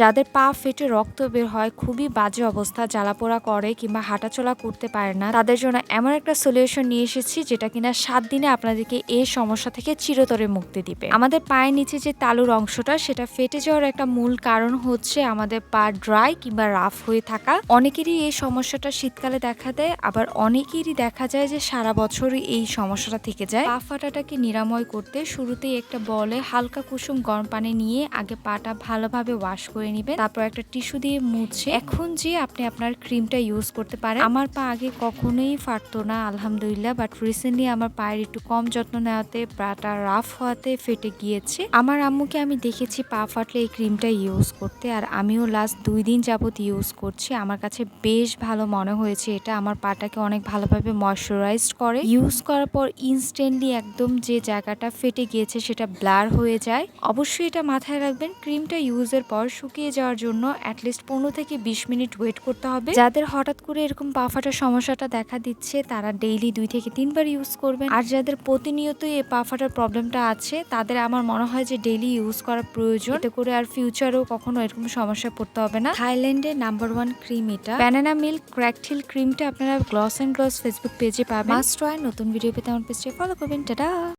যাদের পা ফেটে রক্ত বের হয়, খুবই বাজে অবস্থা, জ্বালাপোড়া করে কিংবা হাঁটাচলা করতে পারে না। তাদের জন্য এমন একটা সলিউশন নিয়ে এসেছি যেটা কিনা সাত দিনে আপনাদেরকে এই সমস্যা থেকে চিরতরে মুক্তি দিবে। আমাদের পায়ের নিচে যে তালুর অংশটা, সেটা ফেটে যাওয়ার একটা মূল কারণ হচ্ছে আমাদের পা ড্রাই কিংবা রাফ হয়ে থাকা। অনেকেরই এই সমস্যাটা শীতকালে দেখা দেয়, আবার অনেকেরই দেখা যায় যে সারা বছরই এই সমস্যাটা থেকে যায়। পা ফাটাটাকে নিরাময় করতে শুরুতেই একটা বলে হালকা কুসুম গরম পানি নিয়ে আগে পাটা ভালোভাবে ওয়াশ করে নেবেন। তারপর একটা টিস্যু দিয়ে মুছে এখন যে আপনি আপনার ক্রিমটা ইউজ করতে পারেন। আমার পা আগে কখনোই ফাটতো না, আলহামদুলিল্লাহ বাট রিসেন্টলি আমার পায়ের একটু কম যত্ন নেওয়াতে, পাটা রাফ হওয়াতে ফেটে গিয়েছে। আমার আম্মুকে আমি দেখেছি পা ফাটলে এই ক্রিমটা ইউজ করতে, আর আমিও লাস্ট দুই দিন যাবত ইউজ করছি। আমার কাছে বেশ ভালো মনে হয়েছে এটা। আমার পাটাকে অনেক ভালোভাবে ময়শ্চারাইজড করে। ইউজ করার পর ইনস্ট্যান্টলি একদম যে জায়গাটা ফেটে গিয়েছে সেটা ব্লার হয়ে যায়। অবশ্যই এটা মাথায় রাখবেন, ক্রিমটা ইউজের পর শুকিয়ে যাওয়ার জন্য অ্যাটলিস্ট পনেরো থেকে বিশ মিনিট ওয়েট করতে হবে। যাদের হঠাৎ করে এরকম পা ফাটার সমস্যাটা দেখা দিচ্ছে, তারা ডেইলি দুই থেকে তিনবার ইউজ করবেন। আর যাদের প্রতিনিয়তই এই পা ফাটার প্রবলেমটা আছে, তাদের আমার মনে হয় যে ডেইলি ইউজ করা প্রয়োজন। এতে করে আর ফিউচারেও কখনো এরকম সমস্যায় পড়তে হবে না। থাইল্যান্ডের নাম্বার ওয়ান ক্রিম এটা। ব্যানানা মিল্ক ক্র্যাকটিল ক্রিমটা আপনারা গ্লস অ্যান্ড গ্লস ফেসবুক পেজে পাবেন। মাস্ট নতুন ভিডিও পেতে আমার পেজে ফলো করবেন। টাটা